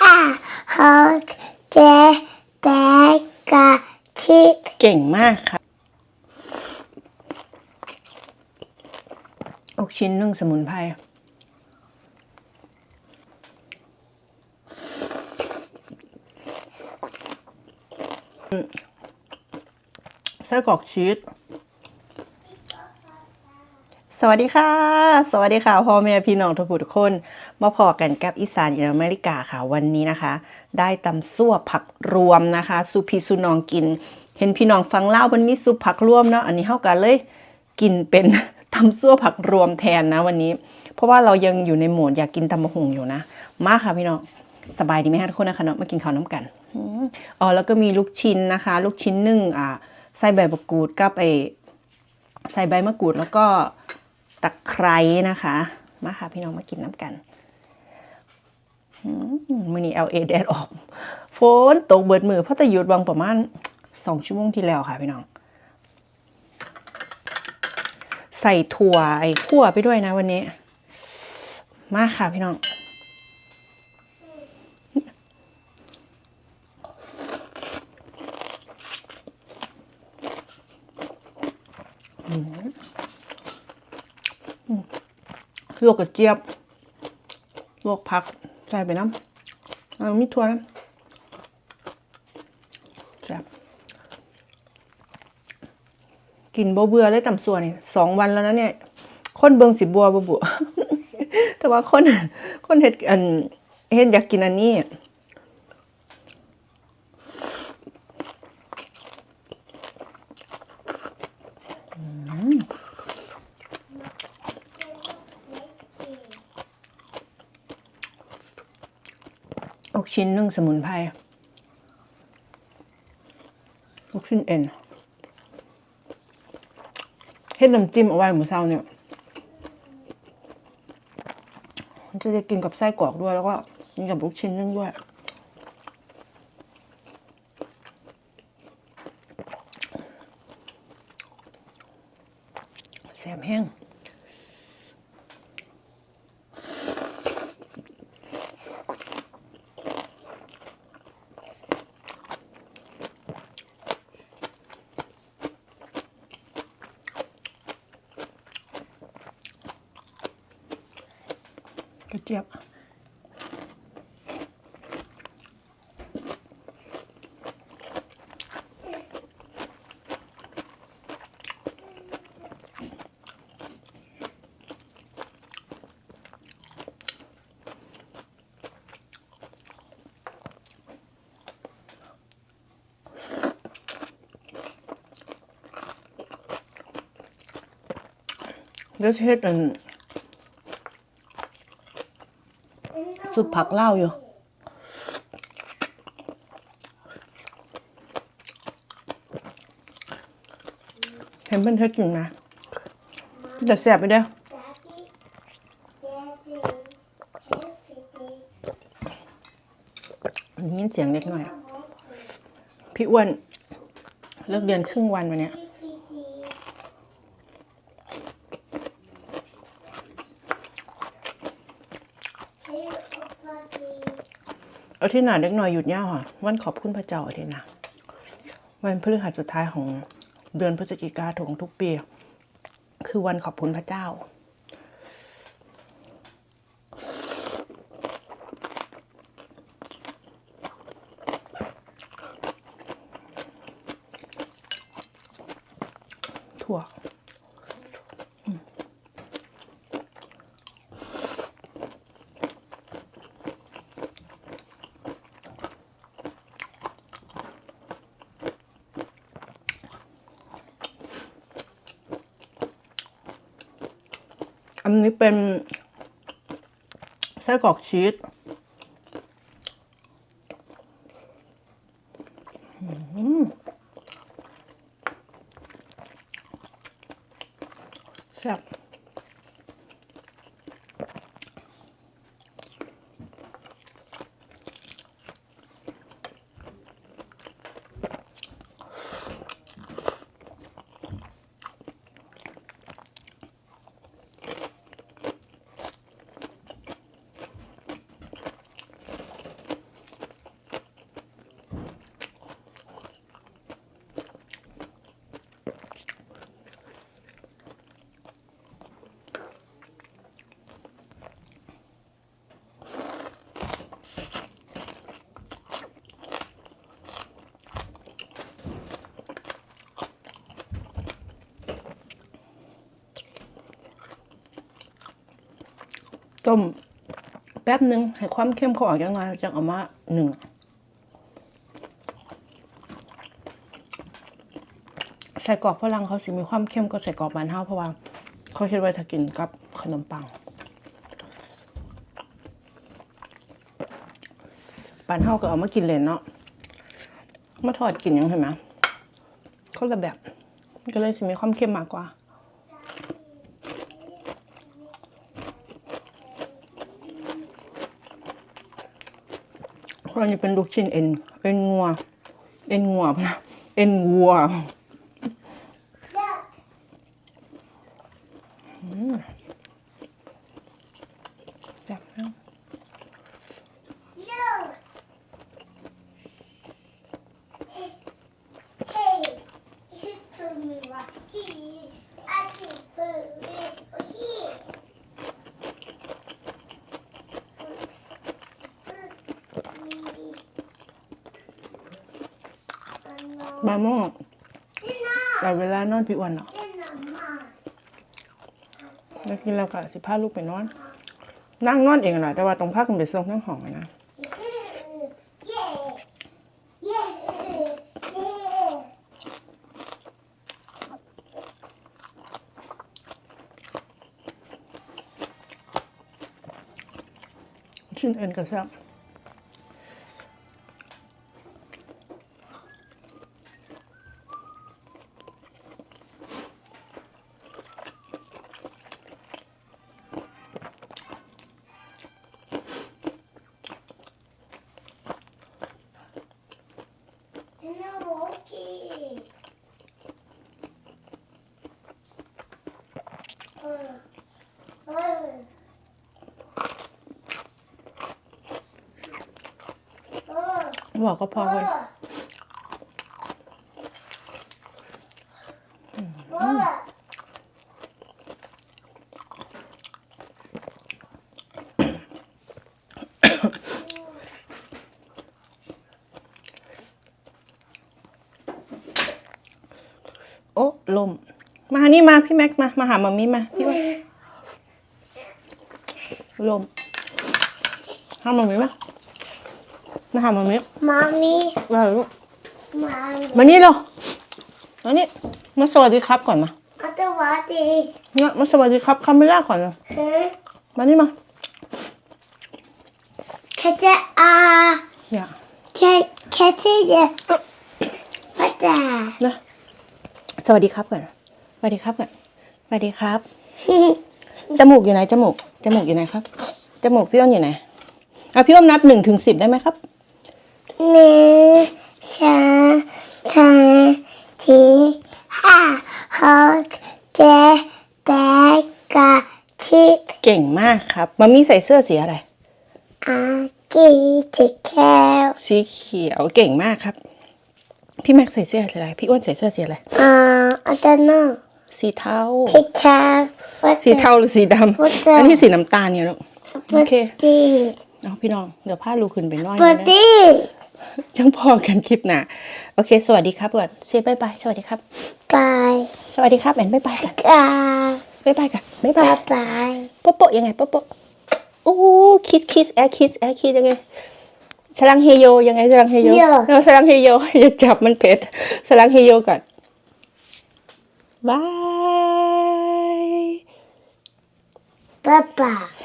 ห้าหกเจ็ดแปดเก้าสิบเก่งมากค่ะอกชิ้นนึ่งสมุนไพรไส้กรอกชีสสวัสดีค่ะ สวัสดีค่ะพ่อแม่พี่น้องทุกคน มาพอกันกับอีสานอินอเมริกาค่ะวันนี้นะคะ ได้ตำซั่วผักรวมนะคะสุพีสุนองกิน เห็นพี่น้องฟังเล่ามันมีซุปผักรวมเนาะอันนี้เท่ากันเลยกินเป็นตำซั่วผักรวมแทนนะวันนี้ เพราะว่าเรายังอยู่ในโหมดอยากกินตำมะหุงอยู่นะ มาค่ะพี่น้องสบายดีไหมคะทุกคนนะคะเนาะมากินข้าวน้ำกันอ๋อแล้วก็มีลูกชิ้นนะคะ ลูกชิ้นนึ่งอ่าใส่ใบมะกรูดกับไอใส่ใบมะกรูดแล้วก็ตะไคร้นะคะ มาค่ะพี่น้องมากินน้ำกัน มมื่อนี้ LA แดดออก ฝนตกเบิดมือเพราะแต่หยุดวังประมาณสองชั่วโมงที่แล้วค่ะพี่น้อง ใส่ถั่วไอ้ขั่วไปด้วยนะวันนี้ มาค่ะพี่น้อง ลวกกระเจี๊ยบ ลวกผัก ใส่ไปน้ำเอามีถั่วนะแซ่บกินบ่เบื่อเลยตำส่วนนี่สองวันแล้วนะเนี่ยคนเบิงสิบัวบ่บัวแต่ว่าคนคนเห็ดอันเห็ดอยากกินอันนี้ ชิ้นนึ่งสมุนไพรลูกชิ้นเอ็นเฮ็ดน้ำจิ้มเอาไว้หมูเศร้าเนี่ยจะได้กินกับไส้กรอกด้วยแล้วก็กินกับลูกชิ้นนึ่งด้วยแซ่บแห้ง กระเจี๊ยบแล้วเช็ดอัน สุดผักเล่าวอยู่ เห็นเพื่อนเธอกินนะจะแสบไปเด้อได้ยินเสียงเล็กหน่อย พี่อ้วน เลิกเรียนครึ่งวันวันเนี้ย อาทิตย์หน้าเด็กน้อยหยุดยาวค่ะ วันขอบคุณพระเจ้าอาทิตย์หน้าวันพฤหัสสุดท้ายของเดือนพฤศจิกาของทุกปี คือวันขอบคุณพระเจ้า ถั่ว อันนี้เป็นไส้กรอกชีส ต้มแป๊บหนึ่งให้ความเข้มเขาออกยังไงจังเอามาหนึ่งใส่กรอกฝรั่งเขาสิมีความเข้มก็ใส่กรอกบานเฮาเพราะว่าเขาคิดว่าถ้ากินกับขนมปังบานเฮาก็เอามากินเลยเนาะมาทอดกินยังเห็นไหมคนละแบบก็เลยสิมีความเข้มมากกว่า เพราะ อันนี้เป็นลูกชิ้นเอ็นเอ็นงัว เอ็นงัวนะเอ็นวัวจับแล้ว บาโมกแต่เวลานอนพี่อ้วนเนาะแล้วกินแล้วก็สิพาลูกไปนอน นั่งนอนเองอะนะแต่ว่าตรงพักมันไปส่งทั้งห้องอะนะ Yeah. Yeah. Yeah. ชิ้นเอ็นกระซับ บอกก็พอคนโอ้ลม มานี่มาพี่แม็กซ์มา มาหามามีมา พี่ว่าลมหามามีมา มาหามามี Mommy, มาลูก mommy. มานี่เร็วมานี่มาสวัสดีครับก่อนมา What what is? เนี่ยมาสวัสดีครับคาเมล่าก่อนเลย Huh? มานี่มา Catch it. Ah. อย่า Catch catch it. What the? นะ สวัสดีครับก่อน สวัสดีครับก่อน สวัสดีครับ จมูกอยู่ไหนจมูก จมูกอยู่ไหนครับ จมูกพี่อ้นอยู่ไหนอะพี่อ้นนับหนึ่งถึงสิบได้ไหมครับ หนึ่งสองสามสี่ห้าหกเจ็ดแปดเก้าสิบเก่งมากครับมามีใส่เสื้อสีอะไร อากีสิบแก้วสีเขียวเก่งมากครับ พี่แม็กใส่เสื้อสีอะไร พี่อ้วนใส่เสื้อสีอะไร อ่าอาจารย์น้องสีเทาทิชาวัดสีเทาหรือสีดำ What the- อันนี้สีน้ำตาลเนี่ยลูก โอเค ดีเอาพี่น้อง เดี๋ยวพาลูกขึ้นไปนอนปกันนะ ดี จังพอกันคลิปหน้าโอเค สวัสดีครับก่อนเซบายบายสวัสดีครับ บายสวัสดีครับแอนบายบายกันกาบายบายกันบายบาบายยบายโปะโปะยังไงโปะโปะโอ้คิสคิสแอร์คิสแอร์คิสยังไงสลังเฮโยยังไงสลังเฮโยเอาสลังเฮโยอย่าจับมันเผ็ดสลังเฮโยก่อนบาย บายบาย